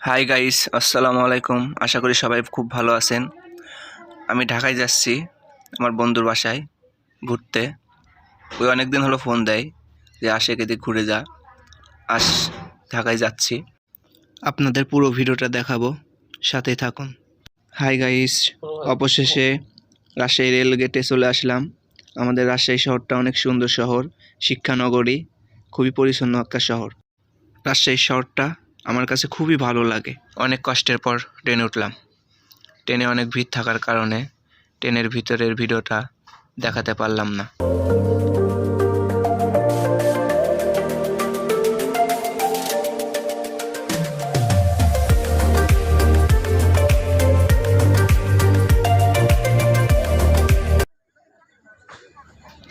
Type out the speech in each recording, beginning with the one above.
Hi guys আসসালামু আলাইকুম। আশা করি সবাই খুব ভালো আছেন। আমি ঢাকায় যাচ্ছি, আমার বন্ধুর বাসায় ঘুরতে। ওই অনেক দিন হলো ফোন দেয় যে আসে এদিক ঘুরে যা। আস ঢাকায় যাচ্ছি। আপনাদের পুরো ভিডিওটা দেখাবো। সাথেই থাকুন। হাই গাইস অবশেষে রাজশাহী রেল গেটে চলে আসলাম। আমাদের রাজশাহী শহরটা অনেক সুন্দর শহর, শিক্ষানগরী, খুবই পরিচ্ছন্ন একটা শহর। রাজশাহী শহরটা আমার কাছে খুবই ভালো লাগে। অনেক কষ্টের পর ট্রেনে উঠলাম। ট্রেনে অনেক ভিড় থাকার কারণে ট্রেনের ভিতরের ভিডিওটা দেখাতে পারলাম না।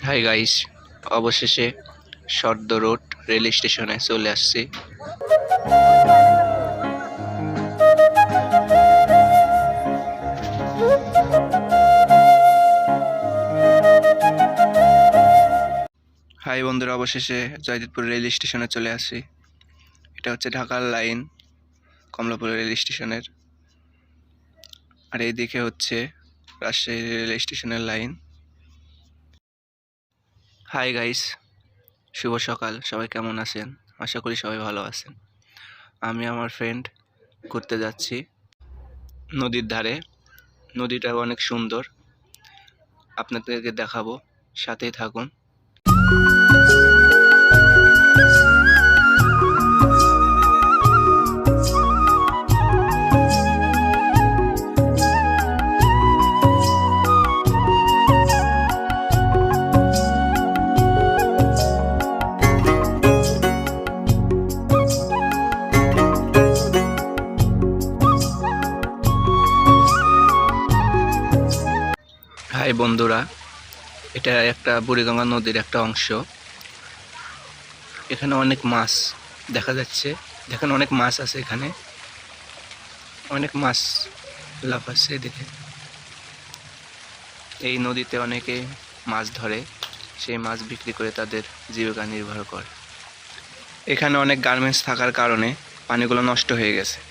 হাই গাইস অবশেষে সর্দ রোড রেল স্টেশনে চলে আসছি। হাই বন্ধুরা অবশেষে জয়দেবপুর রেল স্টেশনে চলে আসি। এটা হচ্ছে ঢাকার লাইন, কমলাপুর রেল স্টেশনের। আর এইদিকে হচ্ছে রাজশাহী রেল স্টেশনের লাইন। হাই গাইস শুভ সকাল। সবাই কেমন আছেন? আশা করি সবাই ভালো আছেন। আমি আমার ফ্রেন্ড ঘুরতে যাচ্ছি নদীর ধারে। নদীটা অনেক সুন্দর। আপনাদেরকে দেখাবো। সাথেই থাকুন। হাই বন্ধুরা এটা একটা বুড়িগঙ্গা নদীর একটা অংশ। এখানে অনেক মাছ দেখা যাচ্ছে। দেখেন অনেক মাছ আছে এখানে। অনেক মাছ লাফাচ্ছে দেখে এই নদীতে অনেকে মাছ ধরে, সেই মাছ বিক্রি করে তাদের জীবিকা নির্ভর করে। এখানে অনেক গার্মেন্টস থাকার কারণে পানিগুলো নষ্ট হয়ে গেছে।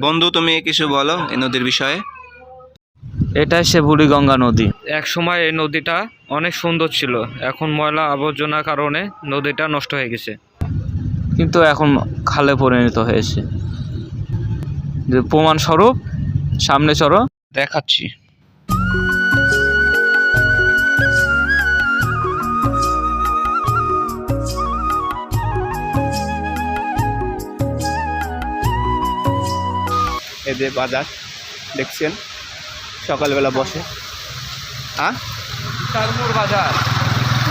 বন্ধু তুমি কিছু বলো এই নদীর বিষয়ে? এটাই সে বুড়িগঙ্গা নদী। এক সময় এই নদীটা অনেক সুন্দর ছিল। এখন ময়লা আবর্জনার কারণে নদীটা নষ্ট হয়ে গেছে। কিন্তু এখন খালে পরিণত হয়েছে। যে প্রমাণস্বরূপ সামনে চড় দেখাচ্ছি। এদের বাজার দেখছেন? সকালবেলা বসে। হ্যাঁ? বাজার।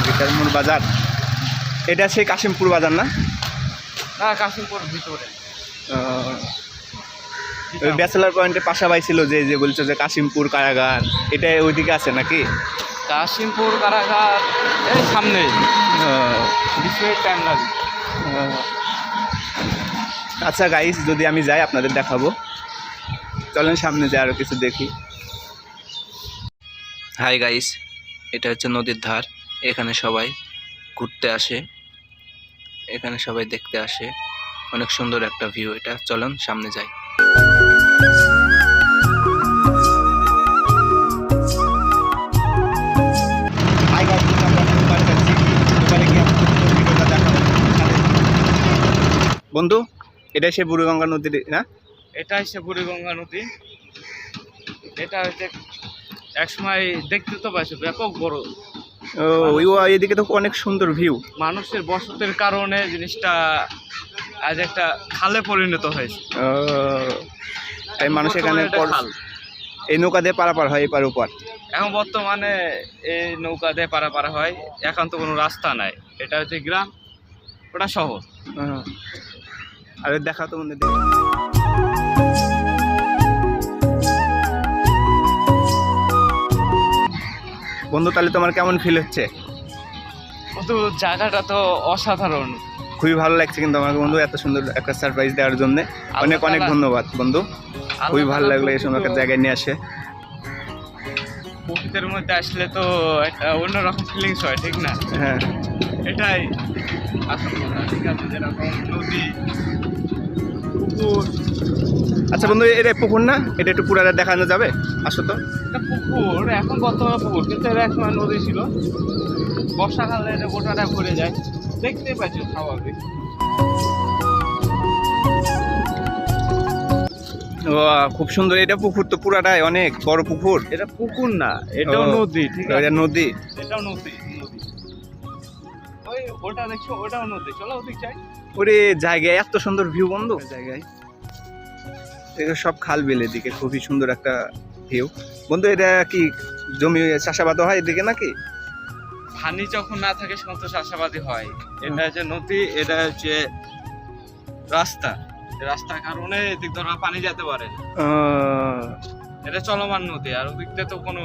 গিটারমোড় বাজার। এটা সেই কাশিমপুর বাজার না? না কাশিমপুর ভিতরে। ওই ব্যাচেলার পয়েন্টের পাশাপাশি ছিল যে যে বলছো যে কাশিমপুর কারাগার। এটা ওইদিকে আছে নাকি? কাশিমপুর কারাগার এই সামনে বিশ মিনিট টাইম লাগবে। আচ্ছা গাইস যদি আমি যাই আপনাদের দেখাবো। চলেন সামনে যে আরও কিছু দেখি। হাই গাইস এটা হচ্ছে নদীর ধার। এখানে সবাই ঘুরতে আসে। এখানে সবাই দেখতে আসে। অনেক সুন্দর একটা ভিউ এটা। চলুন সামনে যাই। বন্ধু এটা সে বুড়িগঙ্গা নদীর না? এটা হচ্ছে বুড়িগঙ্গা নদী। এটা হচ্ছে একসময় দেখতে তো পাইছো ব্যাপক বড়। ও এদিকে তো অনেক সুন্দর ভিউ মানুষের বসতির কারণে জিনিসটা আজ একটা খালে পরিণত হয়েছে। তাই মানুষ এখানে এই নৌকা দিয়ে পারাপার হয় এপার ওপার। এখন বর্তমানে এই নৌকা দিয়ে পারাপার হয় এখন তো কোনো রাস্তা নাই। এটা হচ্ছে গ্রাম ওটা শহর। আরে দেখা তো মনে বন্ধু তাহলে তোমার কেমন ফিল হচ্ছে? তো জায়গাটা তো অসাধারণ। খুবই ভালো লাগছে কিন্তু আমাকে বন্ধু এত সুন্দর একটা সারপ্রাইজ দেওয়ার জন্য। অনেক অনেক ধন্যবাদ বন্ধু। খুবই ভালো লাগল এই সময় একটা জায়গায় নিয়ে আসে। প্রকৃতির মধ্যে আসলে তো একটা অন্যরকম ফিলিংস হয় ঠিক না? হ্যাঁ। এটাই। আসল কথা ঠিক আছে যেরকম নদী পুকুর। আচ্ছা বন্ধু এটা পুকুর না? এটা একটু পুরাটা দেখানো যাবে? আসো তো। পুকুর এখন বর্তমানে পুকুর কিন্তু এটা এক সময় নদী ছিল। বর্ষাকালে এটা গোটাটা ভরে যায়। দেখতেই পাচ্ছি স্বাভাবিক। খুব সুন্দর। এটা পুকুর তো পুরাটাই অনেক বড় পুকুর। এটা পুকুর না এটাও নদী ঠিক আছে? এটা নদী। এটাও নদী। ওই ওটা দেখছ ওটাও নদী চলো ওদিক যাই। ওরে জায়গায় এত সুন্দর ভিউ বন্ধু। জায়গায়। সব খাল বিল এদিকে খুবই সুন্দর একটা ভিউ বন্ধু এটা কি জমি চাষাবাদ হয় এদিকে নাকি? পানি যখন না থাকে সমস্ত তো চাষাবাদী হয়। এটা হচ্ছে নদী এটা হচ্ছে রাস্তা। রাস্তার কারণে এদিক ধরা পানি যেতে পারে। আহ, এটা চলমান নদী আর ওদিকটা তো কোনো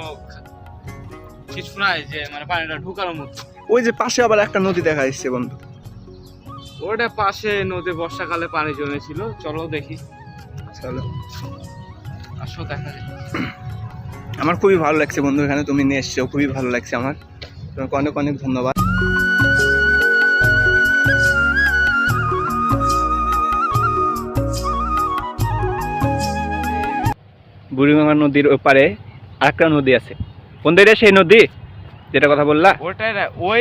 কিছু নাই যে মানে পানিটা ঢুকার মতো। ওই যে পাশে আবার একটা নদী দেখা যাচ্ছে বন্ধু। ওটা পাশে নদী বর্ষাকালে পানি জমেছিল। চলো দেখি। চলো। আসো দেখা আমার খুবই ভালো লাগছে বন্ধু এখানে তুমি নিয়ে এসছো। খুবই ভালো লাগছে আমার। তোমাকে অনেক অনেক ধন্যবাদ। বুড়িগঙ্গা নদীর ওপারে আরেকটা নদী আছে। বন্ধু এটা সেই নদী? যেটা কথা বললা? ওটাই না ওই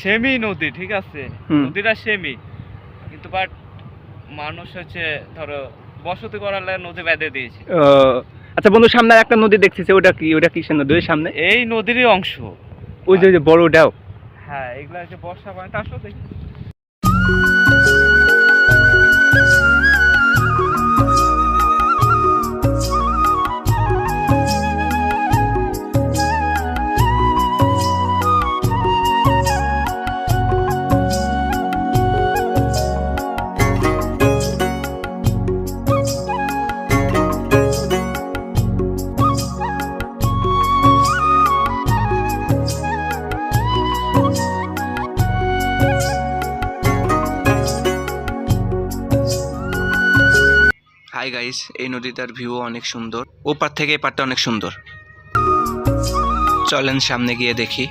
সেমি নদী ঠিক আছে? নদীটা সেমি। কিন্তু বাট মানুষ হচ্ছে ধরো বসতি করার লাগে নদী বেঁধে দিয়েছে। আচ্ছা বন্ধু সামনে একটা নদী দেখতেছে ওটা কি ওটা কিসের নদী? ওই সামনে? এই নদীরই অংশ। ওই যে বড় ডাও। হ্যাঁ এগুলা হচ্ছে বর্ষা পানিটা আসো দেখি। গাইস এই নদীটার ভিউ অনেক সুন্দর। ওপার থেকে এই পারটা অনেক সুন্দর। চলেন সামনে গিয়ে দেখি।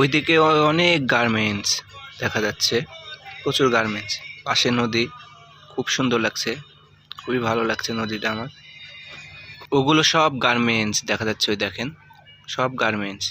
ওইদিকে অনেক গার্মেন্টস দেখা যাচ্ছে। প্রচুর গার্মেন্টস পাশে নদী। খুব সুন্দর লাগছে। খুবই ভালো লাগছে নদীটা আমার। ওগুলো সব গার্মেন্টস দেখা যাচ্ছে, ওই দেখেন। সব গার্মেন্টস